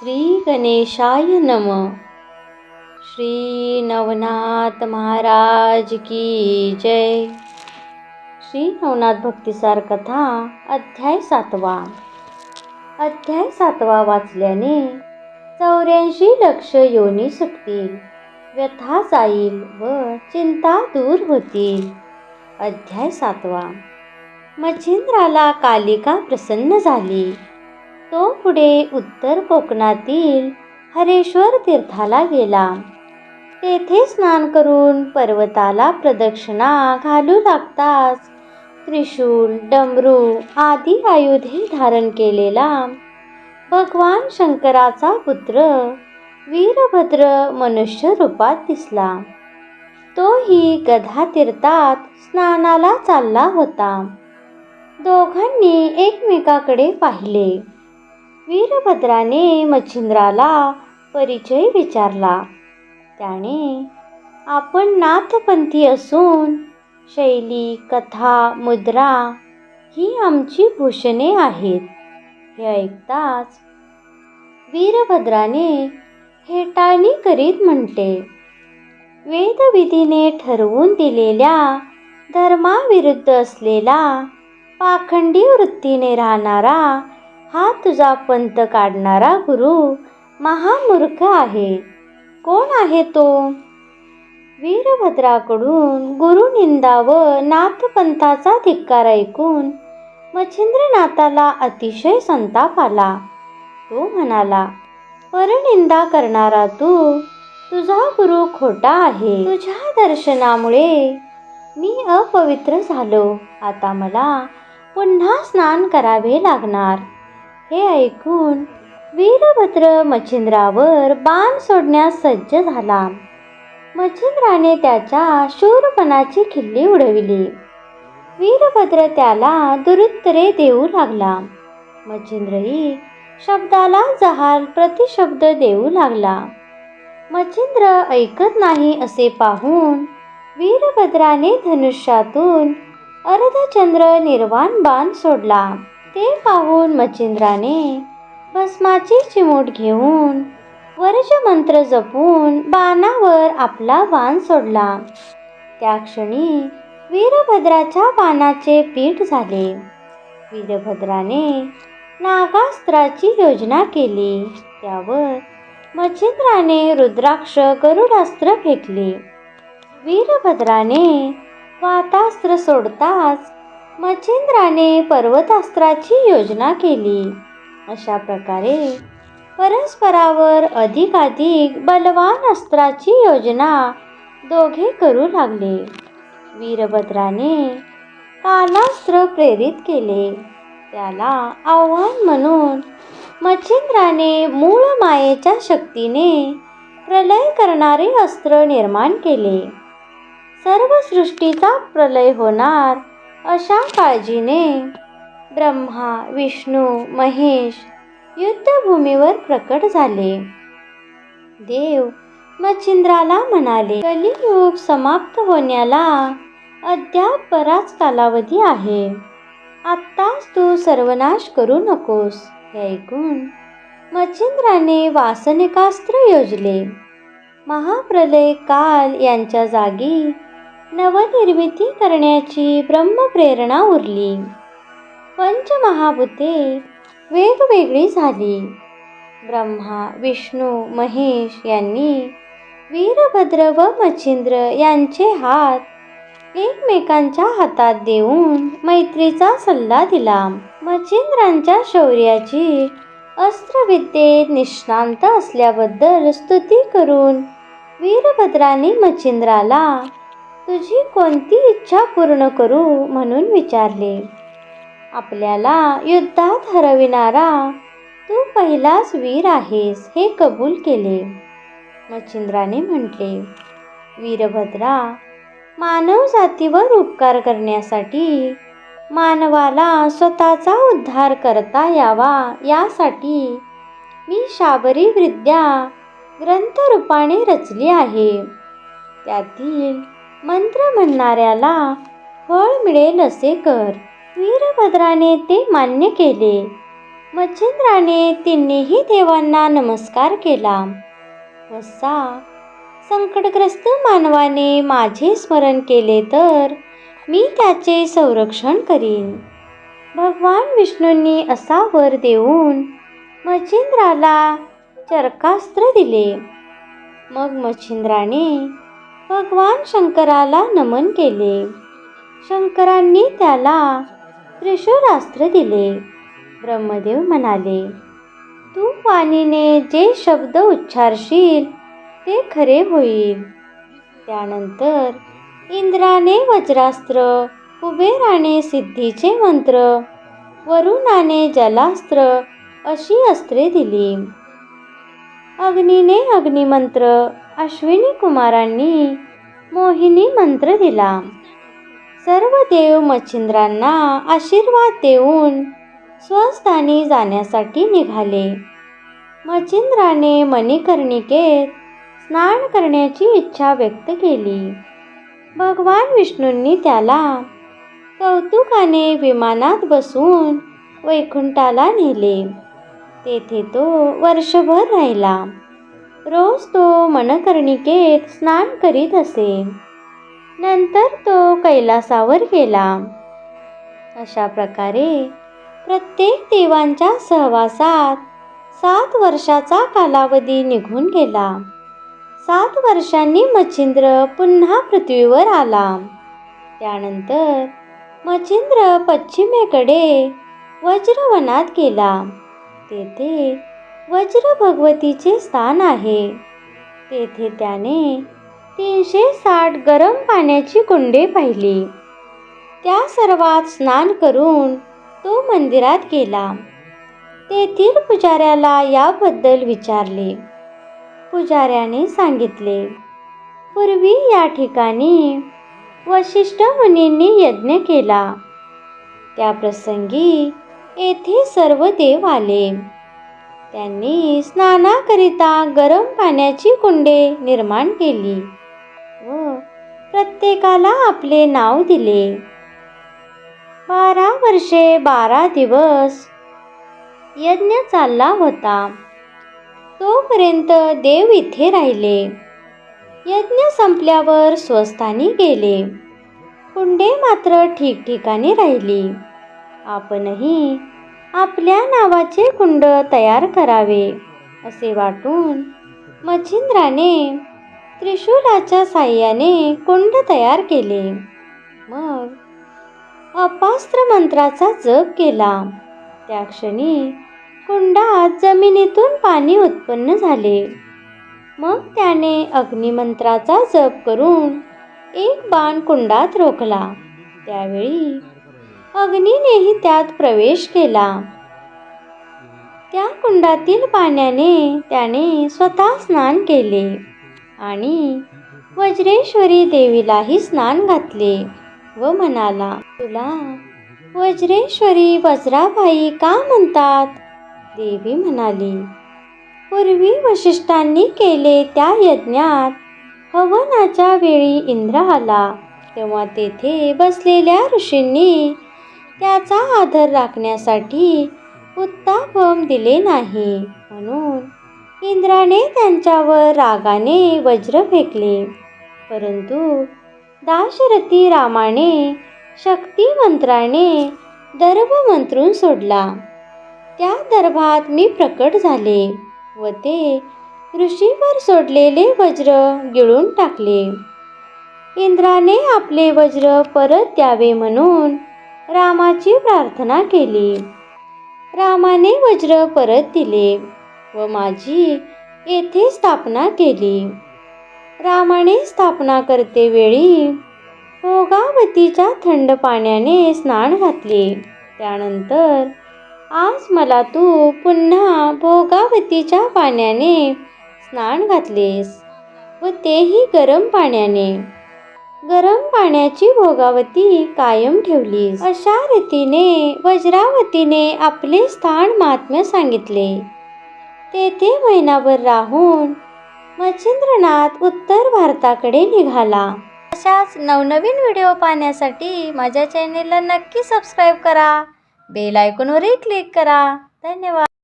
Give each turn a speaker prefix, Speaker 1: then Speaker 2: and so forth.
Speaker 1: श्री गणेशाय नम। श्री नवनाथ महाराज की जय। श्री नवनाथ भक्तिसार कथा अध्याय सातवा। अध्याय सातवा वाचल्याने चौऱ्याऐंशी लक्ष योनी सुटतील व्यथा जाईल व चिंता दूर होतील। अध्याय सातवा। मच्छिंद्राला कालिका प्रसन्न झाली। तो पुढे उत्तर कोकणातील हरेश्वर तीर्थाला गेला. तेथे स्नान करून पर्वताला प्रदक्षिणा घालू लागताच त्रिशूल डमरू आदी आयुधे धारण केलेला भगवान शंकराचा पुत्र वीरभद्र मनुष्य रूपात दिसला. तोही गधा तीर्थात स्नानाला चालला होता. दोघांनी एकमेकाकडे पाहिले. वीरभद्राने मच्छिंद्राला परिचय विचारला. त्याने आपण नाथपंथी असून शैली कथा मुद्रा ही आमची भूषणे आहेत. हे ऐकताच वीरभद्राने हेटाळणी करीत म्हणते वेदविधीने ठरवून दिलेल्या धर्माविरुद्ध असलेला पाखंडी वृत्तीने राहणारा हा तुझा पंत काढणारा गुरु महामूर्ख आहे. कोण आहे तो? वीरभद्राकडून गुरुनिंदा व नाथपंथाचा धिक्कार ऐकून मच्छिंद्रनाथाला अतिशय संताप आला. तो म्हणाला परनिंदा करणारा तू तुझा गुरु खोटा आहे. तुझ्या दर्शनामुळे मी अपवित्र झालो. आता मला पुन्हा स्नान करावे लागणार. हे ऐकून वीरभद्र मच्छिंद्रावर बाण सोडण्यास सज्ज झाला. मच्छिंद्राने त्याच्या शूरपणाची खिल्ली उडविली. वीरभद्र त्याला दुरुत्तरे देऊ लागला. मच्छिंद्रही शब्दाला जहाल प्रतिशब्द देऊ लागला. मच्छिंद्र ऐकत नाही असे पाहून वीरभद्राने धनुष्यातून अर्धचंद्र निर्वाण बाण सोडला. ते पाहून मच्छिंद्राने भस्माची चिमूट घेऊन वर्ज मंत्र जपून बाणावर आपला बाण सोडला. त्या क्षणी वीरभद्राच्या बाणाचे पीठ झाले. वीरभद्राने नागास्त्राची योजना केली. त्यावर मच्छिंद्राने रुद्राक्ष गरुडास्त्र फेकले. वीरभद्राने वातास्त्र सोडताच मच्छिंद्राने पर्वतास्त्राची योजना केली. अशा प्रकारे परस्परावर अधिकाधिक बलवान अस्त्राची योजना दोघे करू लागले. वीरभद्राने कालास्त्र प्रेरित केले. त्याला आव्हान म्हणून मच्छिंद्राने मूळ मायेच्या शक्तीने प्रलय करणारे अस्त्र निर्माण केले. सर्व सृष्टीचा प्रलय होणार अशा काळजीने ब्रह्मा विष्णू महेश युद्धभूमीवर प्रकट झाले. देव मच्छिंद्राला म्हणाले कलियुग समाप्त होण्याला अद्याप बराच कालावधी आहे. आत्ताच तू सर्वनाश करू नकोस. हे ऐकून मच्छिंद्राने वासनिकास्त्र योजले. महाप्रलय काल यांच्या जागी नवनिर्मिती करण्याची ब्रह्मप्रेरणा उरली. पंचमहाभूते वेगवेगळी झाली. ब्रह्मा विष्णू महेश यांनी वीरभद्र व मच्छिंद्र यांचे हात एकमेकांच्या हातात देऊन मैत्रीचा सल्ला दिला. मच्छिंद्रांच्या शौर्याची अस्त्रविद्येत निष्णांत असल्याबद्दल स्तुती करून वीरभद्राने मच्छिंद्राला तुझी कोणती इच्छा पूर्ण करू म्हणून विचारले. आपल्याला युद्धात हरविणारा तू पहिलाच वीर आहेस हे कबूल केले. मच्छिंद्राने म्हटले वीरभद्रा मानव जातीवर उपकार करण्यासाठी मानवाला स्वतःचा उद्धार करता यावा यासाठी मी शाबरी विद्या ग्रंथरूपाने रचली आहे. त्यातील मंत्र म्हणणाऱ्याला फळ मिळेल असे कर. वीरभद्राने ते मान्य केले. मच्छिंद्राने तिन्हीही देवांना नमस्कार केला. वसा संकटग्रस्त मानवाने माझे स्मरण केले तर मी त्याचे संरक्षण करीन. भगवान विष्णूंनी असा वर देऊन मच्छिंद्राला चरकास्त्र दिले. मग मच्छिंद्राने भगवान शंकराला नमन केले. शंकरांनी त्याला त्रिशूरास्त्र दिले. ब्रह्मदेव म्हणाले तू वाणीने जे शब्द उच्चारशील ते खरे होईल. त्यानंतर इंद्राने वज्रास्त्र कुबेराने सिद्धीचे मंत्र वरुणाने जलास्त्र अशी अस्त्रे दिली. अग्नीने अग्निमंत्र अश्विनी कुमारांनी मोहिनी मंत्र दिला. सर्व देव मच्छिंद्रांना आशीर्वाद देऊन स्वस्थानी जाण्यासाठी निघाले. मच्छिंद्राने मणिकर्णिकेत स्नान करण्याची इच्छा व्यक्त केली. भगवान विष्णूंनी त्याला कौतुकाने विमानात बसून वैकुंठाला नेले. तेथे तो वर्षभर राहिला. रोज तो मनकर्णिकेत स्नान करीत असे. नंतर तो कैलासावर गेला. अशा प्रकारे प्रत्येक देवांच्या सहवासात सात वर्षाचा कालावधी निघून गेला. सात वर्षांनी मच्छिंद्र पुन्हा पृथ्वीवर आला. त्यानंतर मच्छिंद्र पश्चिमेकडे वज्रवनात गेला. तेथे वज्र भगवतीचे स्थान आहे. तेथे त्याने तीनशे साठ गरम पाण्याची कुंडे पाहिली. त्या सर्वात स्नान करून तो मंदिरात गेला. तेथील पुजाऱ्याला याबद्दल विचारले. पुजाऱ्याने सांगितले पूर्वी या ठिकाणी वशिष्ठ मुनींनी यज्ञ केला. त्या प्रसंगी येथे सर्व देव आले. त्यांनी स्नानाकरिता गरम पाण्याची कुंडे निर्माण केली व प्रत्येकाला आपले नाव दिले. बारा वर्षे बारा दिवस यज्ञ चालला होता. तोपर्यंत देव इथे राहिले. यज्ञ संपल्यावर स्वस्थानी गेले. कुंडे मात्र ठिकठिकाणी राहिली. आपणही आपल्या नावाचे कुंड तयार करावे असे वाटून मच्छिंद्राने त्रिशूलाच्या साह्याने कुंड तयार केले. मग अपास्त्र मंत्राचा जप केला. त्या क्षणी कुंडात जमिनीतून पाणी उत्पन्न झाले. मग त्याने अग्निमंत्राचा जप करून एक बाण कुंडात रोखला. त्यावेळी अग्नीनेही त्यात प्रवेश केला. त्या कुंडातील पाण्याने त्याने स्वतः स्नान केले आणि वज्रेश्वरी देवीलाही स्नान घातले व म्हणाला तुला वज्रेश्वरी वज्राबाई का म्हणतात? देवी म्हणाली पूर्वी वशिष्ठांनी केले त्या यज्ञात हवनाच्या वेळी इंद्र आला तेव्हा तेथे बसलेल्या ऋषींनी त्याचा आदर राखण्यासाठी उत्तापम दिले नाही. म्हणून इंद्राने त्यांच्यावर रागाने वज्र फेकले. परंतु दाशरथी रामाने शक्ती मंत्राने दर्भ मंत्रून सोडला. त्या दर्भात मी प्रकट झाले व ते ऋषीवर सोडलेले वज्र गिळून टाकले. इंद्राने आपले वज्र परत द्यावे म्हणून रामाची प्रार्थना केली. रामाने वज्र परत दिले व माझी येथे स्थापना केली. रामाने स्थापना करते वेळी भोगावतीच्या थंड पाण्याने स्नान घातले. त्यानंतर आज मला तू पुन्हा भोगावतीच्या पाण्याने स्नान घातलेस व तेही गरम पाण्याने. गरम पाण्याची भोगावती कायम ठेवली अशा रीतीने वज्रावतीने आपले स्थान महात्म्य सांगितले. तेथे महिनाभर राहून मच्छिंद्रनाथ उत्तर भारताकडे निघाला. अशाच नवनवीन व्हिडिओ पाहण्यासाठी माझ्या चॅनेलला नक्की सबस्क्राईब करा. बेल आयकॉनवरही क्लिक करा. धन्यवाद.